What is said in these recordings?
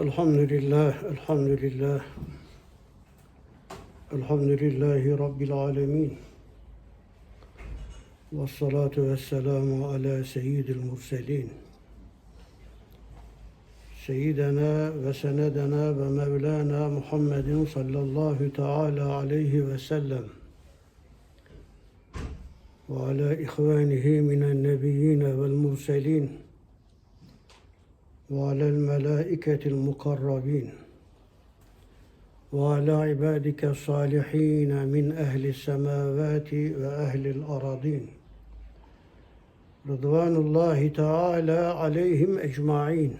الحمد لله الحمد لله الحمد لله رب العالمين والصلاة والسلام على سيد المرسلين سيدنا وسندنا ومولانا محمد صلى الله تعالى عليه وسلم وعلى إخوانه من النبيين والمرسلين وعلى الملائكة المقربين وعلى عبادك الصالحين من أهل السماوات وأهل الأراضين. رضوان الله تعالى عليهم أجمعين.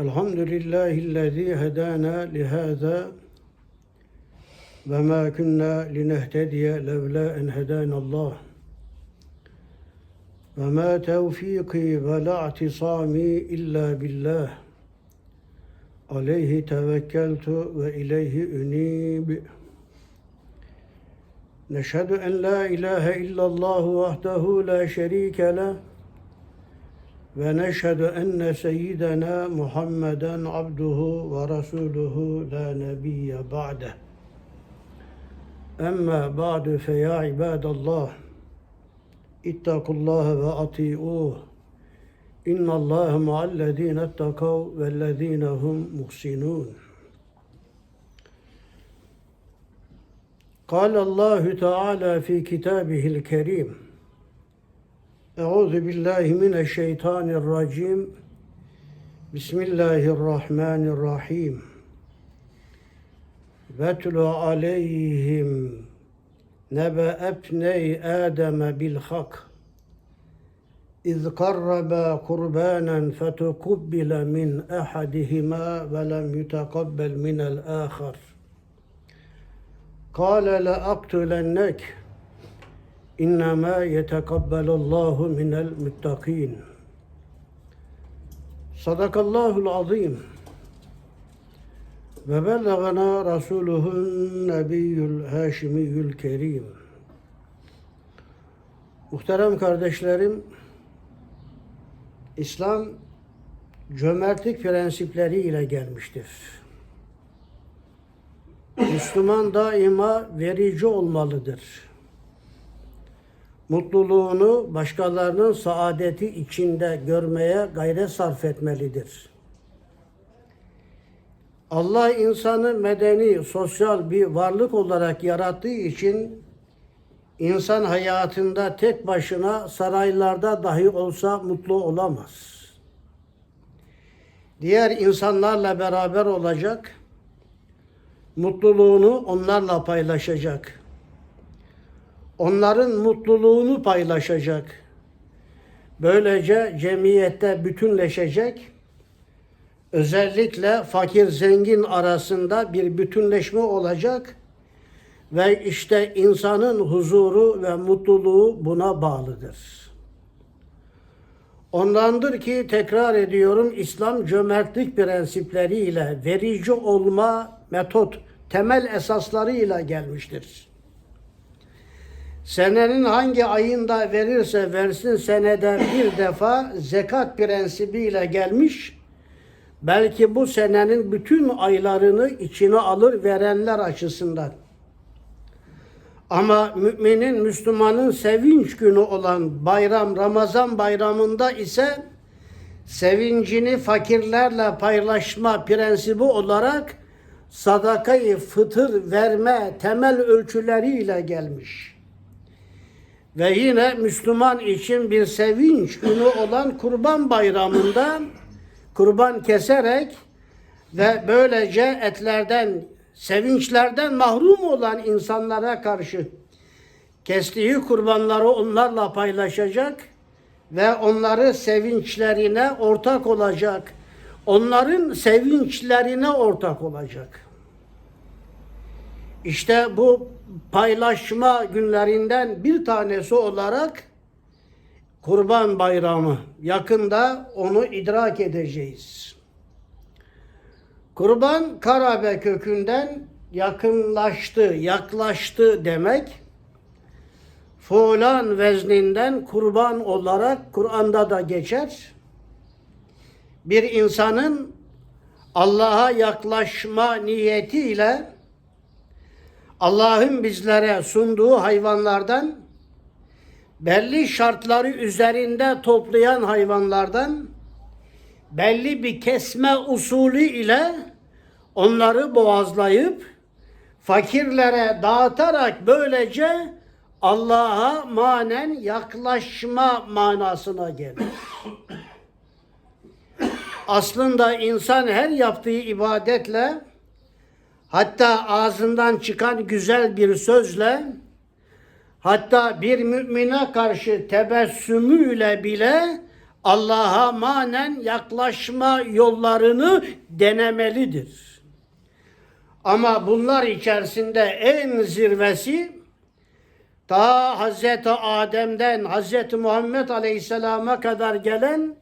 الحمد لله الذي هدانا لهذا وما كنا لنهتدي لولا أن هدانا الله. وما توفيقي ولا اعتصامي إلا بالله عليه توكلت وإليه أنيب نشهد أن لا إله إلا الله وحده لا شريك له ونشهد أن سيدنا محمدا عبده ورسوله لا نبي بعده أما بعد فيا عباد الله اتقوا الله وأطيعوه إن الله مع الذين اتقوا والذين هم محسنون قال الله تعالى في كتابه الكريم أعوذ بالله من الشيطان الرجيم بسم الله الرحمن الرحيم واتل عليهم نبأ ابني آدم بالحق إذ قربا قربانا فتقبل من أحدهما ولم يتقبل من الآخر. قال لأقتلنك إنما يتقبل الله من المتقين. صدق الله العظيم. Ve bellagana Resuluhun Nebiyyül Haşimiyül Kerim. Muhterem kardeşlerim, İslam cömertlik prensipleri ile gelmiştir. Müslüman daima verici olmalıdır. Mutluluğunu başkalarının saadeti içinde görmeye gayret sarf etmelidir. Allah insanı medeni, sosyal bir varlık olarak yarattığı için insan hayatında tek başına saraylarda dahi olsa mutlu olamaz. Diğer insanlarla beraber olacak, mutluluğunu onlarla paylaşacak. Onların mutluluğunu paylaşacak. Böylece cemiyette bütünleşecek özellikle fakir zengin arasında bir bütünleşme olacak ve işte insanın huzuru ve mutluluğu buna bağlıdır. Ondandır ki tekrar ediyorum İslam cömertlik prensipleriyle verici olma metot temel esaslarıyla gelmiştir. Senenin hangi ayında verirse versin senede bir defa zekat prensibiyle gelmiş belki bu senenin bütün aylarını içine alır verenler açısından. Ama müminin, Müslümanın sevinç günü olan bayram, Ramazan bayramında ise sevincini fakirlerle paylaşma prensibi olarak sadakayı fıtır verme temel ölçüleriyle gelmiş. Ve yine Müslüman için bir sevinç günü olan Kurban Bayramı'nda kurban keserek ve böylece etlerden, sevinçlerden mahrum olan insanlara karşı kestiği kurbanları onlarla paylaşacak ve onları sevinçlerine ortak olacak. Onların sevinçlerine ortak olacak. İşte bu paylaşma günlerinden bir tanesi olarak Kurban Bayramı. Yakında onu idrak edeceğiz. Kurban Karabe kökünden yakınlaştı, yaklaştı demek. Fulan vezninden kurban olarak Kur'an'da da geçer. bir insanın Allah'a yaklaşma niyetiyle Allah'ın bizlere sunduğu hayvanlardan belli şartları üzerinde toplayan hayvanlardan belli bir kesme usulü ile onları boğazlayıp fakirlere dağıtarak böylece Allah'a manen yaklaşma manasına gelir. Aslında insan her yaptığı ibadetle hatta ağzından çıkan güzel bir sözle hatta bir mümine karşı tebessümüyle bile Allah'a manen yaklaşma yollarını denemelidir. Ama bunlar içerisinde en zirvesi ta Hazreti Adem'den Hazreti Muhammed Aleyhisselam'a kadar gelen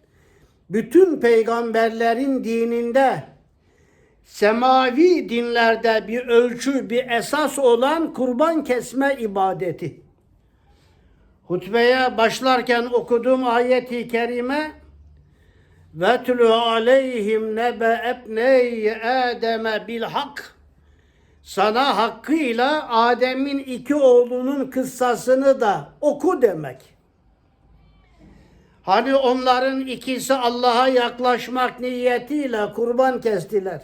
bütün peygamberlerin dininde semavi dinlerde bir ölçü, bir esas olan kurban kesme ibadeti. Hutbeye başlarken okuduğum ayeti kerime ve tülü aleyhim nebe ebney Adem'e bil hak sana hakkıyla Adem'in iki oğlunun kıssasını da oku demek. Hani onların ikisi Allah'a yaklaşmak niyetiyle kurban kestiler.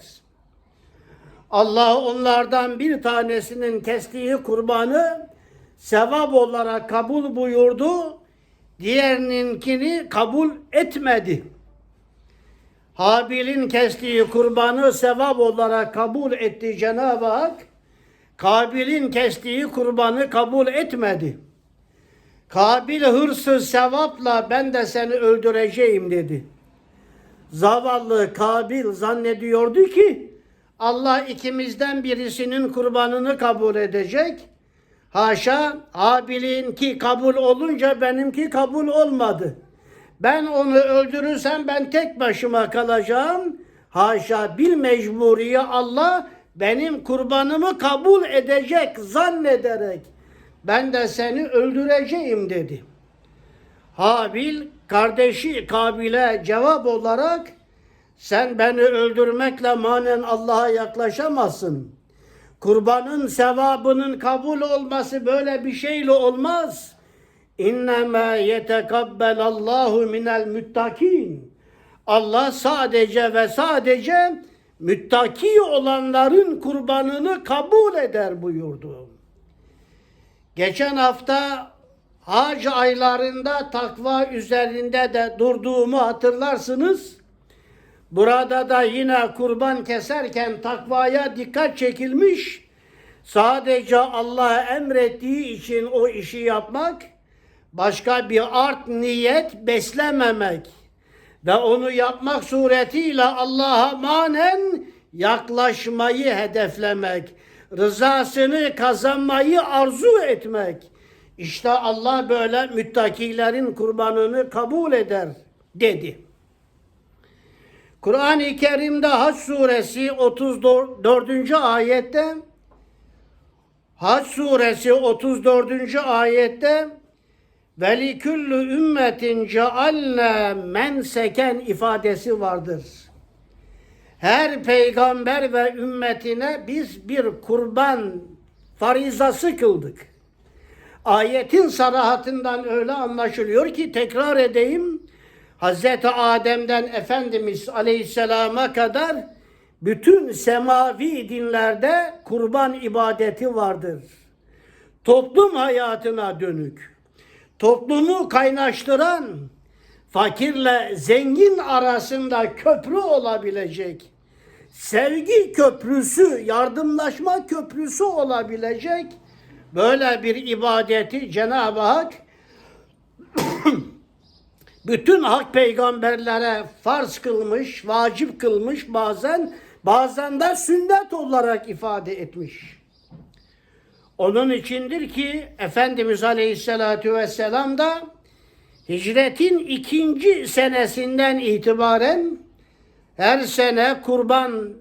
Allah onlardan bir tanesinin kestiği kurbanı sevap olarak kabul buyurdu. Diğerininkini kabul etmedi. Habil'in kestiği kurbanı sevap olarak kabul etti Cenab-ı Hak. Kabil'in kestiği kurbanı kabul etmedi. Kabil hırsız sevapla ben de seni öldüreceğim dedi. Zavallı Kabil zannediyordu ki Allah ikimizden birisinin kurbanını kabul edecek. Haşa Habil'in ki kabul olunca benimki kabul olmadı. Ben onu öldürürsem ben tek başıma kalacağım. Haşa bil mecburiye Allah benim kurbanımı kabul edecek zannederek ben de seni öldüreceğim dedi. Habil kardeşi Kabil'e cevap olarak sen beni öldürmekle manen Allah'a yaklaşamazsın. Kurbanın sevabının kabul olması böyle bir şeyle olmaz. İnnemâ yetekabbelallahu minel müttakin. Allah sadece ve sadece müttaki olanların kurbanını kabul eder buyurdu. Geçen hafta hac aylarında takva üzerinde de durduğumu hatırlarsınız. Burada da yine kurban keserken takvaya dikkat çekilmiş. Sadece Allah'a emrettiği için o işi yapmak, başka bir art niyet beslememek ve onu yapmak suretiyle Allah'a manen yaklaşmayı hedeflemek, rızasını kazanmayı arzu etmek. İşte Allah böyle müttakilerin kurbanını kabul eder dedi. Kur'an-ı Kerim'de Hac suresi 34. ayette Hac suresi 34. ayette Veli küllü ümmetin cealne menseken ifadesi vardır. Her peygamber ve ümmetine biz bir kurban farizası kıldık. Ayetin sarahatından öyle anlaşılıyor ki tekrar edeyim. Hazreti Adem'den Efendimiz Aleyhisselam'a kadar bütün semavi dinlerde kurban ibadeti vardır. Toplum hayatına dönük, toplumu kaynaştıran, fakirle zengin arasında köprü olabilecek, sevgi köprüsü, yardımlaşma köprüsü olabilecek böyle bir ibadeti Cenab-ı Hak bütün hak peygamberlere farz kılmış, vacip kılmış bazen, bazen de sünnet olarak ifade etmiş. Onun içindir ki Efendimiz Aleyhisselatü Vesselam da hicretin ikinci senesinden itibaren her sene kurban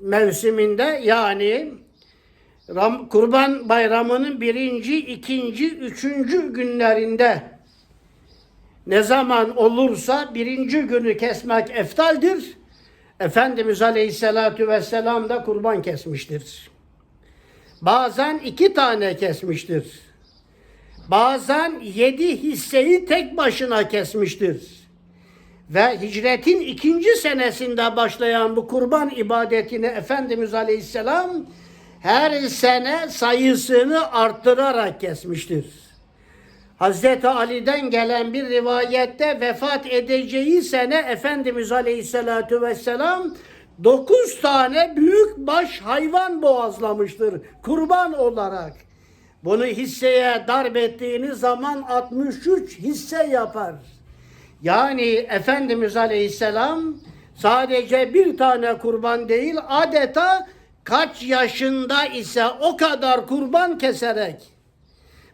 mevsiminde yani kurban bayramının birinci, ikinci, üçüncü günlerinde ne zaman olursa birinci günü kesmek eftaldir. Efendimiz Aleyhisselatü Vesselam da kurban kesmiştir. Bazen iki tane kesmiştir. Bazen yedi hisseyi tek başına kesmiştir. Ve hicretin ikinci senesinde başlayan bu kurban ibadetini Efendimiz Aleyhisselam her sene sayısını arttırarak kesmiştir. Hazreti Ali'den gelen bir rivayette vefat edeceği sene Efendimiz Aleyhisselatü Vesselam dokuz tane büyük baş hayvan boğazlamıştır kurban olarak. Bunu hisseye darp ettiğiniz zaman 63 hisse yapar. Yani Efendimiz Aleyhisselam sadece bir tane kurban değil adeta kaç yaşında ise o kadar kurban keserek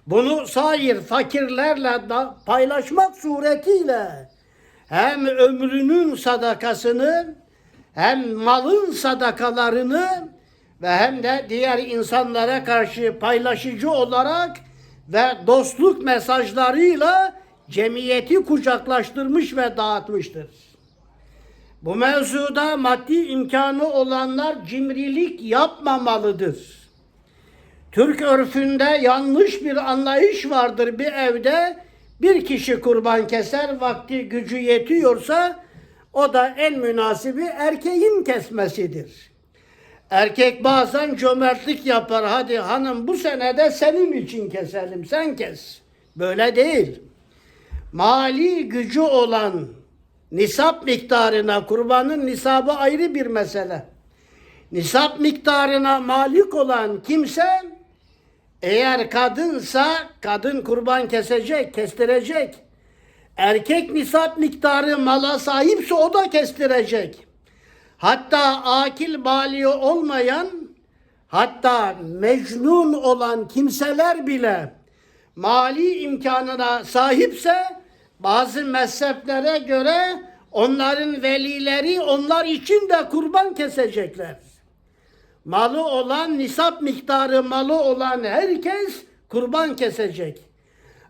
bunu sair fakirlerle da paylaşmak suretiyle hem ömrünün sadakasını hem malın sadakalarını ve hem de diğer insanlara karşı paylaşıcı olarak ve dostluk mesajlarıyla cemiyeti kucaklaştırmış ve dağıtmıştır. Bu mevzuda maddi imkanı olanlar cimrilik yapmamalıdır. Türk örfünde yanlış bir anlayış vardır bir evde bir kişi kurban keser vakti gücü yetiyorsa o da en münasibi erkeğin kesmesidir. Erkek bazen cömertlik yapar. Hadi hanım bu senede senin için keselim sen kes. Böyle değil. Mali gücü olan nisap miktarına kurbanın nisabı ayrı bir mesele. Nisap miktarına malik olan kimse eğer kadınsa kadın kurban kesecek, kestirecek. Erkek nisap miktarı mala sahipse o da kestirecek. Hatta akil bali olmayan, hatta mecnun olan kimseler bile mali imkanına sahipse bazı mezheplere göre onların velileri onlar için de kurban kesecekler. Malı olan, nisap miktarı malı olan herkes kurban kesecek.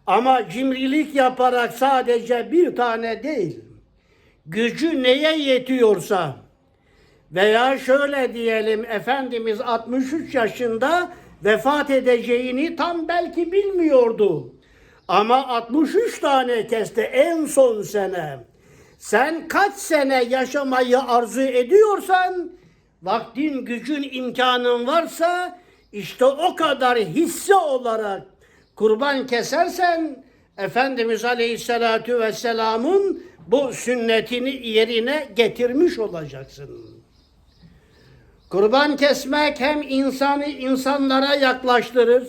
Ama cimrilik yaparak sadece bir tane değil, gücü neye yetiyorsa veya şöyle diyelim Efendimiz 63 yaşında vefat edeceğini tam belki bilmiyordu. Ama 63 tane kesti en son sene. Sen kaç sene yaşamayı arzu ediyorsan vaktin, gücün, imkanın varsa işte o kadar hisse olarak kurban kesersen Efendimiz Aleyhisselatü Vesselam'ın bu sünnetini yerine getirmiş olacaksın. Kurban kesmek hem insanı insanlara yaklaştırır,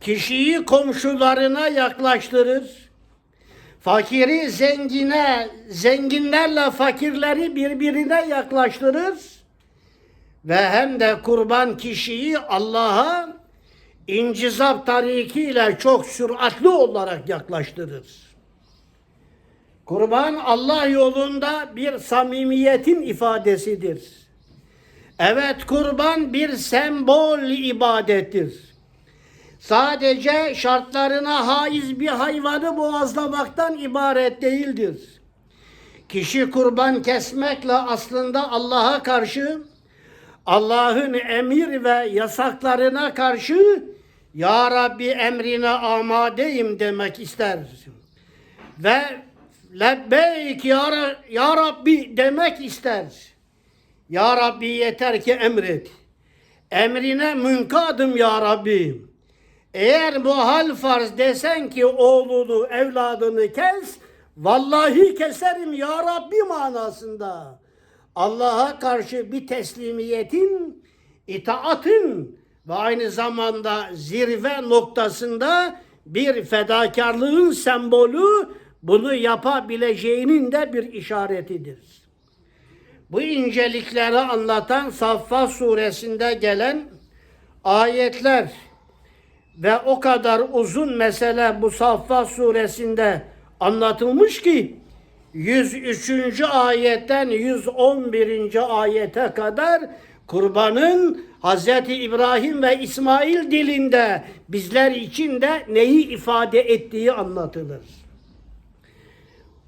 kişiyi komşularına yaklaştırır, fakiri zengine, zenginlerle fakirleri birbirine yaklaştırır ve hem de kurban kişiyi Allah'a incizap tarikiyle çok süratli olarak yaklaştırır. Kurban Allah yolunda bir samimiyetin ifadesidir. Evet kurban bir sembol ibadettir. Sadece şartlarına haiz bir hayvanı boğazlamaktan ibaret değildir. Kişi kurban kesmekle aslında Allah'a karşı Allah'ın emir ve yasaklarına karşı Ya Rabbi emrine amadeyim demek ister. Ve lebbeyk ya, ya Rabbi demek ister. Ya Rabbi yeter ki emret. Emrine münkadım ya Rabbi. Eğer bu hal farz desen ki oğlunu, evladını kes, vallahi keserim ya Rabbi manasında. Allah'a karşı bir teslimiyetin, itaatın ve aynı zamanda zirve noktasında bir fedakarlığın sembolü bunu yapabileceğinin de bir işaretidir. Bu incelikleri anlatan Saffat suresinde gelen ayetler ve o kadar uzun mesele bu Saffat suresinde anlatılmış ki 103. ayetten 111. ayete kadar kurbanın Hz. İbrahim ve İsmail dilinde bizler için de neyi ifade ettiği anlatılır.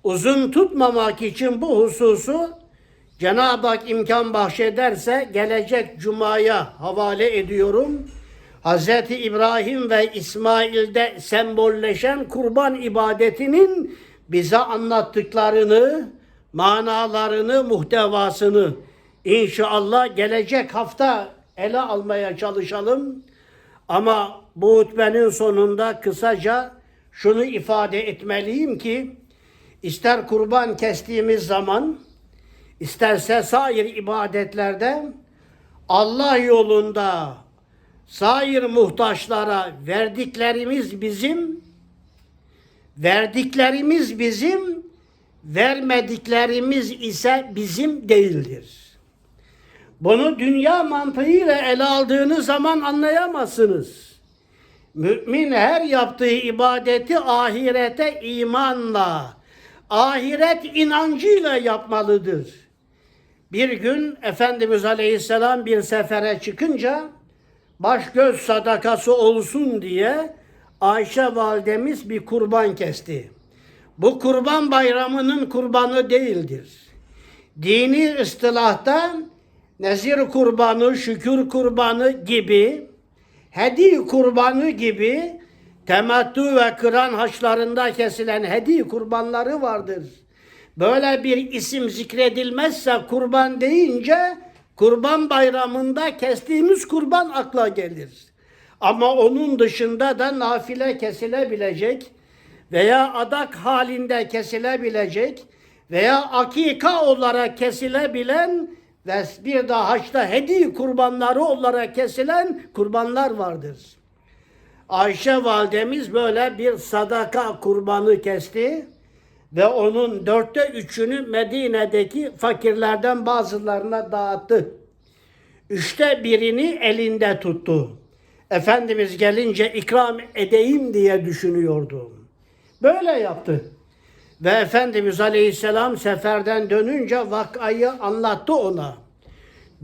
Uzun tutmamak için bu hususu Cenab-ı Hak imkan bahşederse gelecek Cuma'ya havale ediyorum. Hz. İbrahim ve İsmail'de sembolleşen kurban ibadetinin bize anlattıklarını, manalarını, muhtevasını inşallah gelecek hafta ele almaya çalışalım. Ama bu hutbenin sonunda kısaca şunu ifade etmeliyim ki ister kurban kestiğimiz zaman isterse sair ibadetlerde Allah yolunda sair muhtaçlara verdiklerimiz bizim verdiklerimiz bizim vermediklerimiz ise bizim değildir. Bunu dünya mantığıyla ele aldığınız zaman anlayamazsınız. Mümin her yaptığı ibadeti ahirete imanla, ahiret inancıyla yapmalıdır. Bir gün Efendimiz Aleyhisselam bir sefere çıkınca baş göz sadakası olsun diye Ayşe validemiz bir kurban kesti. Bu kurban bayramının kurbanı değildir. Dini ıstılahta nezir kurbanı, şükür kurbanı gibi, hediye kurbanı gibi temettü ve kıran haçlarında kesilen hediye kurbanları vardır. Böyle bir isim zikredilmezse kurban deyince kurban bayramında kestiğimiz kurban akla gelir. Ama onun dışında da nafile kesilebilecek veya adak halinde kesilebilecek veya akika olarak kesilebilen ve bir de haçta hediye kurbanları olarak kesilen kurbanlar vardır. Ayşe validemiz böyle bir sadaka kurbanı kesti ve onun dörtte üçünü Medine'deki fakirlerden bazılarına dağıttı. Üçte birini elinde tuttu. Efendimiz gelince ikram edeyim diye düşünüyordu. Böyle yaptı. Ve Efendimiz Aleyhisselam seferden dönünce vakayı anlattı ona.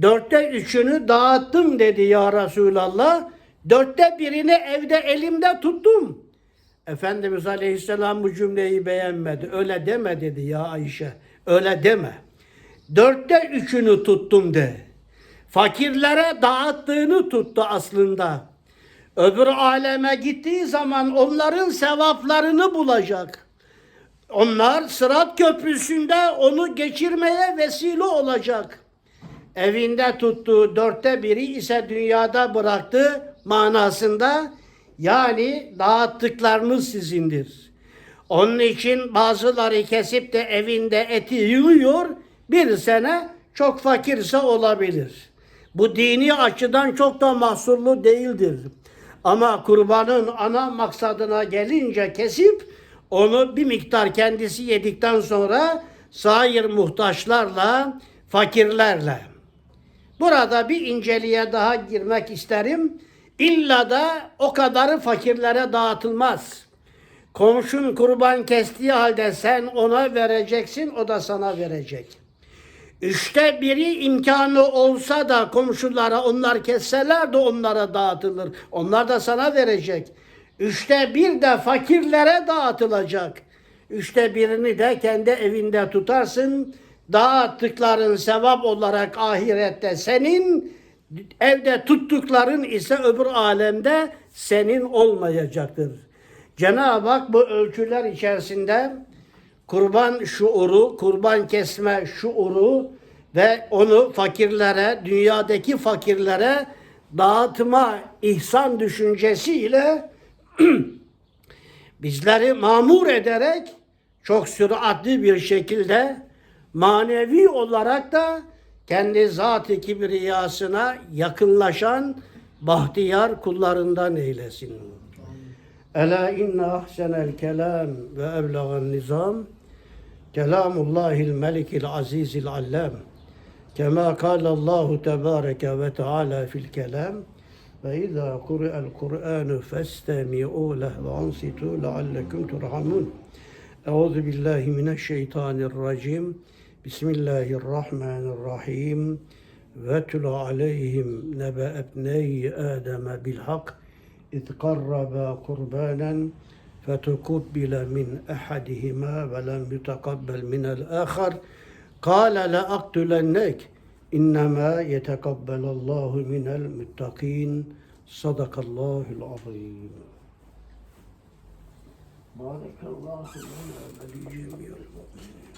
Dörtte üçünü dağıttım dedi ya Resulallah. Dörtte birini evde elimde tuttum. Efendimiz Aleyhisselam bu cümleyi beğenmedi. Öyle deme dedi ya Ayşe. Öyle deme. Dörtte üçünü tuttum de. Fakirlere dağıttığını tuttu aslında. Öbür aleme gittiği zaman onların sevaplarını bulacak. Onlar Sırat Köprüsü'nde onu geçirmeye vesile olacak. Evinde tuttuğu dörtte biri ise dünyada bıraktı manasında yani dağıttıklarınız sizindir. Onun için bazıları kesip de evinde eti yiyor bir sene çok fakirse olabilir. Bu dini açıdan çok da mahsurlu değildir. Ama kurbanın ana maksadına gelince kesip onu bir miktar kendisi yedikten sonra sair muhtaçlarla, fakirlerle. Burada bir inceliğe daha girmek isterim. İlla da o kadarı fakirlere dağıtılmaz. Komşun kurban kestiği halde sen ona vereceksin, o da sana verecek. Üçte biri imkanı olsa da komşulara onlar kesseler de onlara dağıtılır. Onlar da sana verecek. Üçte bir de fakirlere dağıtılacak. Üçte birini de kendi evinde tutarsın. Dağıttıkların sevap olarak ahirette senin, evde tuttukların ise öbür alemde senin olmayacaktır. Cenab-ı Hak bu ölçüler içerisinde kurban şuuru, kurban kesme şuuru ve onu fakirlere, dünyadaki fakirlere dağıtma ihsan düşüncesiyle bizleri mamur ederek çok süratli bir şekilde manevi olarak da kendi zat-ı kibriyasına yakınlaşan bahtiyar kullarından eylesin. Ela inne ahsenel kelam ve eblagan nizam. Kelamullahil melikil azizil allam. Kema kâlallahu tebâreke ve teâlâ fil kelam. Ve izâ kuri'el Kur'ânu festemi'û leh ve ansitû leallekum turhamun. Euzu billahi mineşşeytanirracim Bismillahirrahmanirrahim. Ve tulu aleyhim nebe ebneyi Adem bil hak إذ قربا قربانا فتقبل من أحدهما ولم يتقبل من الآخر قال لأقتلنك إنما يتقبل الله من المتقين صدق الله العظيم بارك الله لنا ولجميع المؤمنين